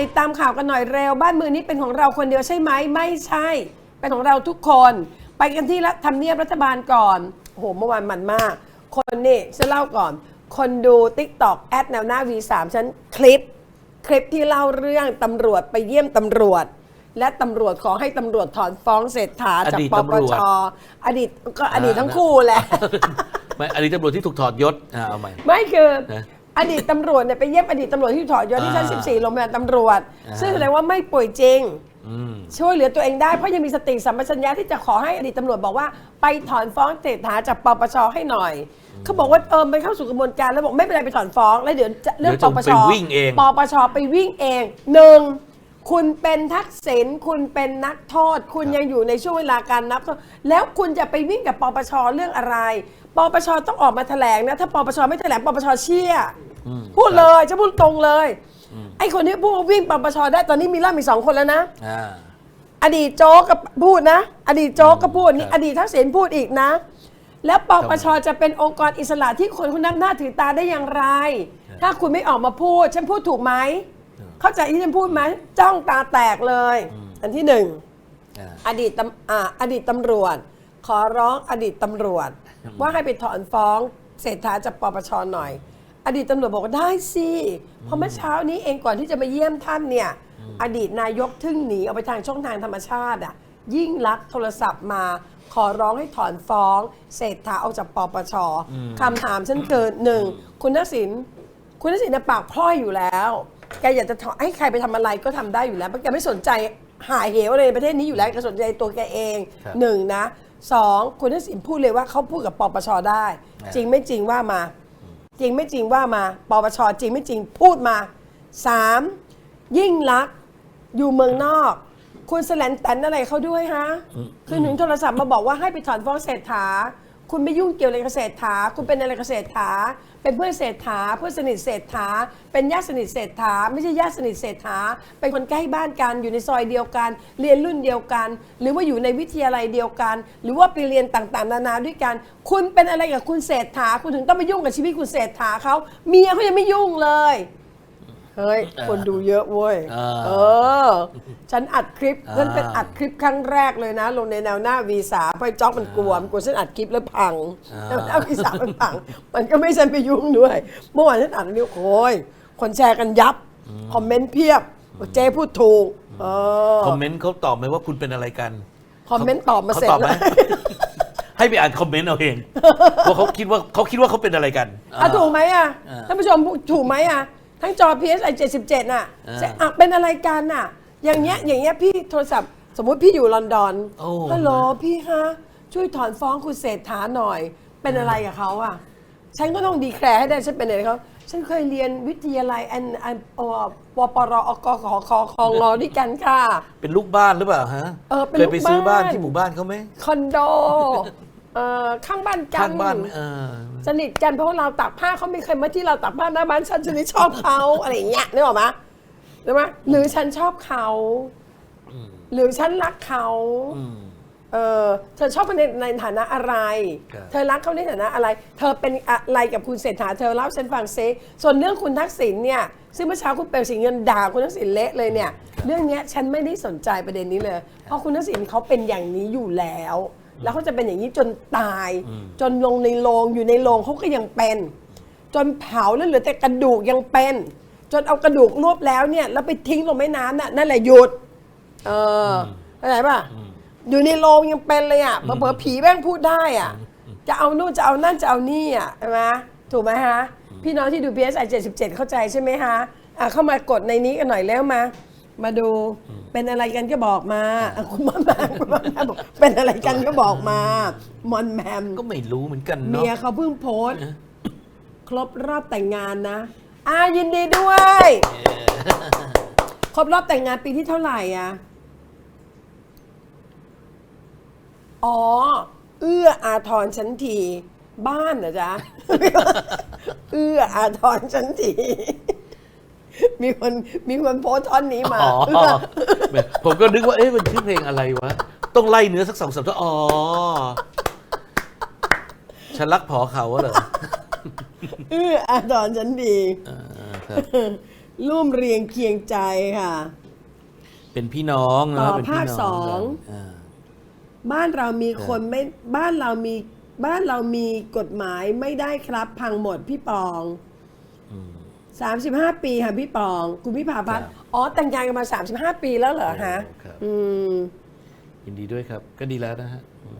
ติดตามข่าวกันหน่อยเร็ว บ้านเมืองนี้เป็นของเราคนเดียวใช่ไหมไม่ใช่ เป็นของเราทุกคน ไปกันที่รัฐทำเนียบรัฐบาลก่อนโอ้โหเมื่อวานมันมาก คนนี่ฉันเล่าก่อน คนดู t ิ k t o k แอดแนวหน้า V3 ฉันคลิป คลิปที่เล่าเรื่องตำรวจไปเยี่ยมตำรวจ และตำรวจขอให้ตำรวจถอนฟ้องเศรษฐาจากอดีตปปตำรวจ ชอดีตก็อดีตทั้งคู่แหละ ไม่อันนี้ตำรวจที่ถูกถอดยศอ่าเอาใหม่ ไม่คือนะ อดีตตำรวจเนี่ยไปเยี่ยมอดีตตำรวจที่ถอดยศที่ชั้น อ่า14โรงพยาบาลตำรวจ อ่า ซึ่งแสดงว่าไม่ป่วยจริง อืม ช่วยเหลือตัวเองได้เพราะยังมีสติสัมปชัญญะที่จะขอให้อดีตตำรวจบอกว่าไปถอนฟ้องเศรษฐาจากปปชให้หน่อย เขาบอกว่าเออไปเข้าสู่กระบวนการแล้วบอกไม่เป็นไรไปถอนฟ้อง แล้วเดี๋ยวจะเรื่องเดี๋ปยวปจะชไปวิ่งเอง ปปชไปวิ่งเองหนึ่งคุณเป็นทักษิณคุณเป็นนักโทษ คุณยังอยู่ในช่วงเวลาการนับโทษแล้วคุณจะไปวิ่งกับปปชเรื่องอะไร ปปชต้องออกมาแถลงนะถ้าปปชไม่แถลงปปชเชี่ย อืมพูดเลยจะพูดตรงเลย ไอ้คนที่พูดว่าวิ่งปปชได้ตอนนี้มีล่ามอีกสองคนแล้วนะ อ่า อดีตโจ๊กก็พูดนะ อดีตโจ๊กก็พูดนี่ครับ อดีตทักษิณพูดอีกนะ แล้วปปชจะเป็นองค์กรอิสระที่คนคุณนับหน้าถือตาได้อย่างไร ถ้าคุณไม่ออกมาพูด ฉันพูดถูกไหม เข้าใจที่ฉันพูดไหมจ้องตาแตกเลย อันที่หนึ่ง อ่า อดีตตำอ่าอดีตตำรวจ ขอร้องอดีตตำรวจ ว่าให้ไปถอนฟ้องเศรษฐาจากปปชหน่อยอ ดีตตำรวจบอกว่าได้สิเพราะเมื่อเช้านี้เองก่อนที่จะมาเยี่ยมท่านเนี่ย อดีตนายกทึ่งหนีออกไปทางช่องทางธรรมชาติอะ ยิ่งลักษณ์โทรศัพท์มา ขอร้องให้ถอนฟ้องเศรษฐาออกจากปปชคำถามฉันคือหนึ่งคุณทักษิณคุณทักษิณน่ะปากพร่อยอยู่แล้ว แกอยากจะถอนให้ใครไปทำอะไรก็ทำได้อยู่แล้วเพราะแกไม่สนใจหาเหวอะไรในประเทศนี้อยู่แล้วแกสนใจตัวแกเองครับ หนึ่งนะสองคุณทักษิณพูดเลยว่าเขาพูดกับปปชได้อ่าจริงไม่จริงว่ามา จริงไม่จริงว่ามาปปชจริงไม่จริงพูดมาสามยิ่งลักษณ์อยู่เมืองนอก คุณแสลนแตนอะไรเขาด้วยฮะ คือถึงโทรศัพท์มาบอกว่าให้ไปถอนฟ้องเศรษฐา คุณไม่ยุ่งเกี่ยวอะไรกับเศรษฐา คุณเป็นอะไรกับเศรษฐา เป็นเพื่อนเศรษฐา เพื่อนสนิทเศรษฐา เป็นญาติสนิทเศรษฐา ไม่ใช่ญาติสนิทเศรษฐา เป็นคนใกล้บ้านกัน อยู่ในซอยเดียวกัน เรียนรุ่นเดียวกัน หรือว่าอยู่ในวิทยาลัยเดียวกัน หรือว่าไปเรียนต่างๆ นานาด้วยกัน คุณเป็นอะไรกับคุณเศรษฐา คุณถึงต้องไปยุ่งกับชีวิตคุณเศรษฐาเขาเมียเขายังไม่ยุ่งเลย เฮ้ย คนดูเยอะเว้ยอ่าเออ ฉันอัดคลิปอ่าฉันเป็นอัดคลิปครั้งแรกเลยนะ ลงในแนวหน้า V3 เพราะไอ้จ๊อกมันกลัว มันกลัวฉันอัดคลิปแล้วพังแนวหน้า V3 มันพัง มันก็ไม่ฉันไปยุ่งด้วย เมื่อวานฉันอัดนิ้วโอ้ย คนแชร์กันยับ คอมเมนต์เพียบบอกเจ๊พูดถูกเออคอมเมนต์เขาตอบไหมว่าคุณเป็นอะไรกัน คอมเมนต์ตอบมาเขาเสร็จตอบไหมแล้วให้ไปอ่านคอมเมนต์เอาเองว่าเขาคิดว่าเขาคิดว่าเขาเป็นอะไรกันอะถูกไหมอะอ่าท่านผู้ชมถูกไหมอะ ทั้งจอ PSI 77 น่ะอ่าจะอะเป็นอะไรกันน่ะ อย่างเงี้ยอย่างเงี้ยพี่โทรศัพท์ สมมุติพี่อยู่ลอนดอนโอ้ ฮัลโหลพี่คะช่วยถอนฟ้องคุณเศรษฐาหน่อย เป็นอะไรกับเขาอะ ฉันก็ต้องดีแคร์ให้ได้ฉันเป็นอะไรกับเขาฉันเคยเรียนวิทยาลัยอันอันเอ่อปปรอกขอคอคองอด้วยกันค่ะ เป็นลูกบ้านหรือเปล่าฮะเออเป็นเคยไปลูกซื้อบ้านบ้านที่หมู่บ้านเขาไหมคอนโด เอ่อข้างบ้านกันข้างบ้านไหมเออสนิทกันเพราะว่าเราตักผ้าเขาไม่เคยมาที่เราตักผ้าหน้าบ้านฉันฉันเลยชอบเขาอะไรอย่างเงี้ยนึกออกไหมนึกไหมหรือฉันชอบเขาหรือฉันรักเขาอืม เออเธอชอบเขาในในฐานะอะไร ครับ เธอรักเขาในฐานะอะไร เธอเป็นอะไรกับคุณเศรษฐาเธอเล่าให้ฉันฟังซิส่วนเรื่องคุณทักษิณเนี่ยซึ่งเมื่อเช้าคุณเปลวสิงห์เงินด่าคุณทักษิณเละเลยเนี่ย เรื่องเนี้ยฉันไม่ได้สนใจประเด็นนี้เลย เพราะคุณทักษิณเขาเป็นอย่างนี้อยู่แล้ว แล้วเขาจะเป็นอย่างนี้จนตาย จนลงในโรงอยู่ในโรงเขาก็ยังเป็น จนเผาแล้วเหลือแต่กระดูกยังเป็น จนเอากระดูกรวบแล้วเนี่ยแล้วไปทิ้งลงแม่น้ำน่ะนั่นแหละหยุด เออเข้าใจป่ะอยู่ในโรงยังเป็นเลยอะเผลอๆผีแม่งพูดได้อะ จะเอานู่นจะเอานั่นจะเอานี่อะใช่ไหมถูกไหมฮะ พี่น้องที่ดู PSI 77 เข้าใจใช่ไหมฮะอะเข้ามากดในนี้กันหน่อยแล้วมา มาดูเป็นอะไรกันก็บอกมาอะคุณมอนแมมคุณมอนแมมบอกเป็นอะไรกันก็บอกมามอนแมมก็ไม่รู้เหมือนกันเมีเนาะยเขาเพิ่งโพสต์ครบรอบแต่งงานนะอ่ายินดีด้วย ครบรอบแต่งงานปีที่เท่าไหร่อะ อ๋อ เอื้ออาทรชั้นที บ้านเหรอจ๊ะ เอื้ออาทรชั้นที มีคนมีคนโพสต์ท่อนนี้มา อ๋อเอื้อผมก็นึกว่า เอ๊ะมันชื่อเพลงอะไรวะ ต้องไล่เนื้อสักสองสามตัวอ๋อ ฉันรักผอเขาเหรอเอื้ออาทรชั้นดีเออครับ ร่วมเรียงเคียงใจค่ะ เป็นพี่น้องเนาะต่อเป็นพี่น้ภาคสอง กันอ่า บ้านเรามีคนไม่บ้านเรามีบ้านเรามีกฎหมายไม่ได้ครับ พังหมดพี่ปองอืม 35 ปีค่ะพี่ปอง คุณพี่ภาพัฒน์ครับอ๋อแต่งงานกันมา 35 ปีแล้วเหรอฮะโอ้ครับ อืม ยินดีด้วยครับ ก็ดีแล้วนะฮะอืม